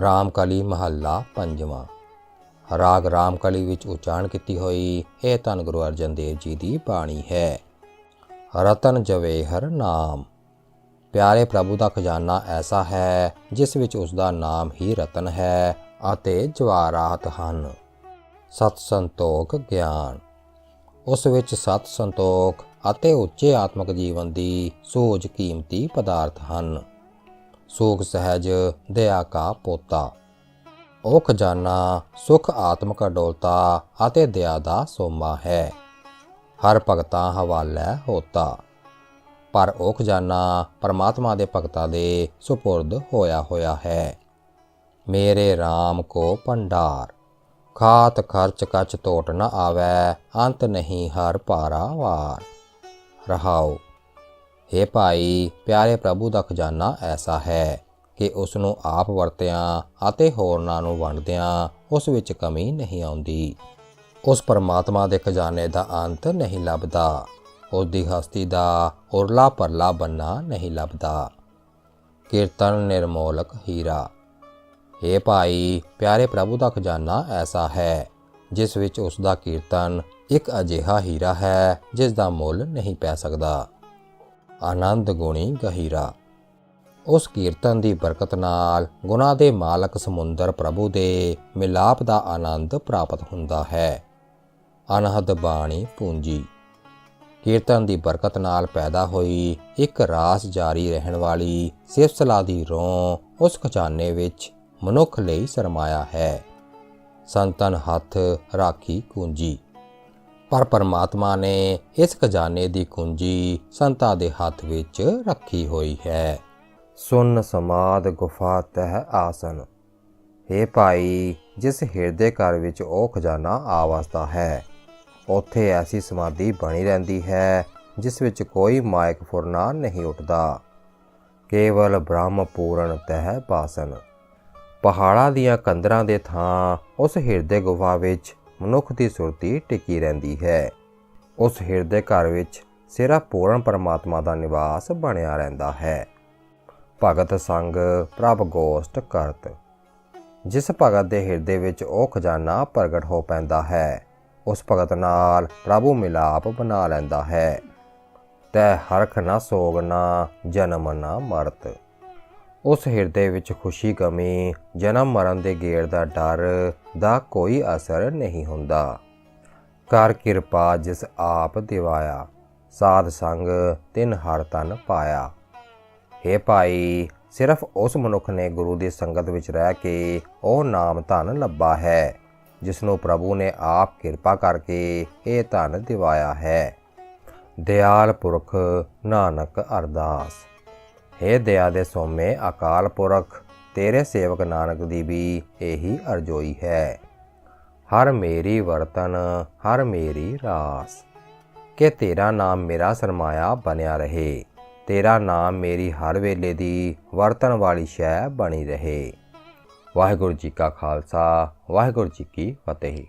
ਰਾਮਕਲੀ ਮਹੱਲਾ ਪੰਜਵਾਂ। ਰਾਗ ਰਾਮਕਲੀ ਵਿੱਚ ਉਚਾਰਨ ਕੀਤੀ ਹੋਈ, ਇਹ ਧੰਨ ਗੁਰੂ ਅਰਜਨ ਦੇਵ ਜੀ ਦੀ ਬਾਣੀ ਹੈ। ਰਤਨ ਜਵੇਹਰ ਨਾਮ। ਪਿਆਰੇ ਪ੍ਰਭੂ ਦਾ ਖਜ਼ਾਨਾ ਐਸਾ ਹੈ, ਜਿਸ ਵਿੱਚ ਉਸ ਦਾ ਨਾਮ ਹੀ ਰਤਨ ਹੈ ਅਤੇ ਜਵਾਰਾਤ ਹਨ। ਸਤ ਸੰਤੋਖ ਗਿਆਨ। ਉਸ ਵਿੱਚ ਸਤ ਸੰਤੋਖ ਅਤੇ ਉੱਚੇ ਆਤਮਿਕ ਜੀਵਨ ਦੀ ਸੋਝ ਕੀਮਤੀ ਪਦਾਰਥ ਹਨ। ਸੂਖ ਸਹਿਜ ਦਇਆ ਕਾ ਪੋਤਾ। ਉਹ ਖਜ਼ਾਨਾ ਸੁਖ ਆਤਮਿਕ ਅਡੋਲਤਾ ਅਤੇ ਦਇਆ ਦਾ ਸੋਮਾ ਹੈ। ਹਰ ਭਗਤਾ ਹਵਾਲੇ ਹੋਤਾ। ਪਰ ਉਹ ਖਜ਼ਾਨਾ ਪਰਮਾਤਮਾ ਦੇ ਭਗਤਾਂ ਦੇ ਸੁਪੁਰਦ ਹੋਇਆ ਹੋਇਆ ਹੈ। ਮੇਰੇ RAM ਕੋ ਭੰਡਾਰ, ਖਾਤ ਖਰਚ ਕਚ ਟੋਟ ਨ ਆਵੈ, ਅੰਤ ਨਹੀਂ ਹਰ ਭਾਰਾ ਵਾਰ। ਰਹਾਓ हे ਭਾਈ, ਪਿਆਰੇ ਪ੍ਰਭੂ ਦਾ ਖਜ਼ਾਨਾ ਐਸਾ ਹੈ ਕਿ ਉਸ ਨੂੰ ਆਪ ਵਰਤਿਆਂ ਅਤੇ ਹੋਰਨਾਂ ਨੂੰ ਵੰਡਦਿਆਂ ਉਸ ਵਿੱਚ ਕਮੀ ਨਹੀਂ ਆਉਂਦੀ। ਉਸ ਪਰਮਾਤਮਾ ਦੇ ਖਜ਼ਾਨੇ ਦਾ ਅੰਤ ਨਹੀਂ ਲੱਭਦਾ। ਉਸ ਦੀ ਹਸਤੀ ਦਾ ਉਰਲਾ ਪਰਲਾ ਬੰਨਾ ਨਹੀਂ ਲੱਭਦਾ। ਕੀਰਤਨ ਨਿਰਮੋਲਕ ਹੀਰਾ। हे ਭਾਈ, ਪਿਆਰੇ ਪ੍ਰਭੂ ਦਾ ਖਜ਼ਾਨਾ ਐਸਾ ਹੈ, ਜਿਸ ਵਿੱਚ ਉਸ ਦਾ ਕੀਰਤਨ ਇੱਕ ਅਜਿਹਾ ਹੀਰਾ ਹੈ, ਜਿਸ ਦਾ ਮੁੱਲ ਨਹੀਂ ਪੈ ਸਕਦਾ। ਆਨੰਦ ਗੁਣੀ ਗਹੀਰਾ। ਉਸ ਕੀਰਤਨ ਦੀ ਬਰਕਤ ਨਾਲ ਗੁਨਾਹ ਦੇ ਮਾਲਕ ਸਮੁੰਦਰ ਪ੍ਰਭੂ ਦੇ ਮਿਲਾਪ ਦਾ ਆਨੰਦ ਪ੍ਰਾਪਤ ਹੁੰਦਾ ਹੈ। ਅਨਹਦ ਬਾਣੀ ਪੂੰਜੀ। ਕੀਰਤਨ ਦੀ ਬਰਕਤ ਨਾਲ ਪੈਦਾ ਹੋਈ ਇੱਕ ਰਾਸ ਜਾਰੀ ਰਹਿਣ ਵਾਲੀ ਸਿਫਤਸਲਾ ਦੀ ਰੋਂ ਉਸ ਖਜ਼ਾਨੇ ਵਿੱਚ ਮਨੁੱਖ ਲਈ ਸਰਮਾਇਆ ਹੈ। ਸੰਤਨ ਹੱਥ ਰਾਖੀ ਕੁੰਜੀ ਪਰ ਪਰਮਾਤਮਾ ਨੇ ਇਸ ਖਜ਼ਾਨੇ ਦੀ ਕੁੰਜੀ ਸੰਤਾਂ ਦੇ ਹੱਥ ਵਿੱਚ ਰੱਖੀ ਹੋਈ ਹੈ। ਸੁਨ ਸਮਾਦ ਗੁਫਾ ਤਹਿ ਆਸਨ। हे ਭਾਈ, ਜਿਸ ਹਿਰਦੇ ਘਰ ਵਿੱਚ ਉਹ ਖਜ਼ਾਨਾ ਆਵਸਦਾ ਹੈ, ਉੱਥੇ ਐਸੀ ਸਮਾਧੀ ਬਣੀ ਰਹਿੰਦੀ ਹੈ ਜਿਸ ਵਿੱਚ ਕੋਈ ਮਾਇਕ ਫੁਰਨਾ ਨਹੀਂ ਉੱਠਦਾ। ਕੇਵਲ ਬ੍ਰਹਮ ਪੂਰਨ ਤਹਿ ਬਾਸਨ ਪਹਾੜਾਂ ਦੀਆਂ ਕੰਦਰਾਂ ਦੇ ਥਾਂ ਉਸ ਹਿਰਦੇ ਗੁਫਾ ਵਿੱਚ ਮਨੁੱਖ ਦੀ ਸੁਰਤੀ ਟਿਕੀ ਰਹਿੰਦੀ ਹੈ। ਉਸ ਹਿਰਦੇ ਘਰ ਵਿੱਚ ਸਿਰਾ ਪੂਰਨ ਪਰਮਾਤਮਾ ਦਾ ਨਿਵਾਸ ਬਣਿਆ ਰਹਿੰਦਾ ਹੈ। ਭਗਤ ਸੰਗ ਪ੍ਰਭ ਗੋਸ਼ਟ ਕਰਤ। ਜਿਸ ਭਗਤ ਦੇ ਹਿਰਦੇ ਵਿੱਚ ਉਹ ਖਜ਼ਾਨਾ ਪ੍ਰਗਟ ਹੋ ਪੈਂਦਾ ਹੈ, ਉਸ ਭਗਤ ਨਾਲ ਪ੍ਰਭੂ ਮਿਲਾਪ ਬਣਾ ਲੈਂਦਾ ਹੈ। ਤੈ ਹਰਖ ਨਾ ਸੋਗ ਨਾ ਜਨਮ ਨਾ ਮਰਤ। ਉਸ ਹਿਰਦੇ ਵਿੱਚ ਖੁਸ਼ੀ ਕਮੀ, ਜਨਮ ਮਰਨ ਦੇ ਗੇੜ ਦਾ ਡਰ ਦਾ ਕੋਈ ਅਸਰ ਨਹੀਂ ਹੁੰਦਾ। ਕਰ ਕਿਰਪਾ ਜਿਸ ਆਪ ਦਿਵਾਇਆ, ਸਾਧ ਸੰਗ ਤਿਨ ਹਰ ਤਨ ਪਾਇਆ। हे ਭਾਈ, ਸਿਰਫ ਉਸ ਮਨੁੱਖ ਨੇ ਗੁਰੂ ਦੀ ਸੰਗਤ ਵਿੱਚ ਰਹਿ ਕੇ ਉਹ ਨਾਮ ਧਨ ਲੱਭਾ ਹੈ ਜਿਸ ਨੂੰ ਪ੍ਰਭੂ ਨੇ ਆਪ ਕਿਰਪਾ ਕਰਕੇ ਇਹ ਧਨ ਦਿਵਾਇਆ ਹੈ। ਦਿਆਲ ਪੁਰਖ, ਨਾਨਕ ਅਰਦਾਸ। हे ਦਇਆ ਦੇ ਸੋਮੇ, ਅਕਾਲ ਪੁਰਖ, ਤੇਰੇ ਸੇਵਕ ਨਾਨਕ ਦੀ ਵੀ ਇਹੀ ਅਰਜ਼ੋਈ ਹੈ। ਹਰ ਮੇਰੀ ਵਰਤਨ, ਹਰ ਮੇਰੀ ਰਾਸ। ਕਿ ਤੇਰਾ ਨਾਮ ਮੇਰਾ ਸਰਮਾਇਆ ਬਣਿਆ ਰਹੇ। ਤੇਰਾ ਨਾਮ ਮੇਰੀ ਹਰ ਵੇਲੇ ਦੀ ਵਰਤਨ ਵਾਲੀ ਸ਼ੈ ਬਣੀ ਰਹੇ। ਵਾਹਿਗੁਰੂ ਜੀ ਕਾ ਖਾਲਸਾ, ਵਾਹਿਗੁਰੂ ਜੀ ਕੀ ਫਤਿਹ।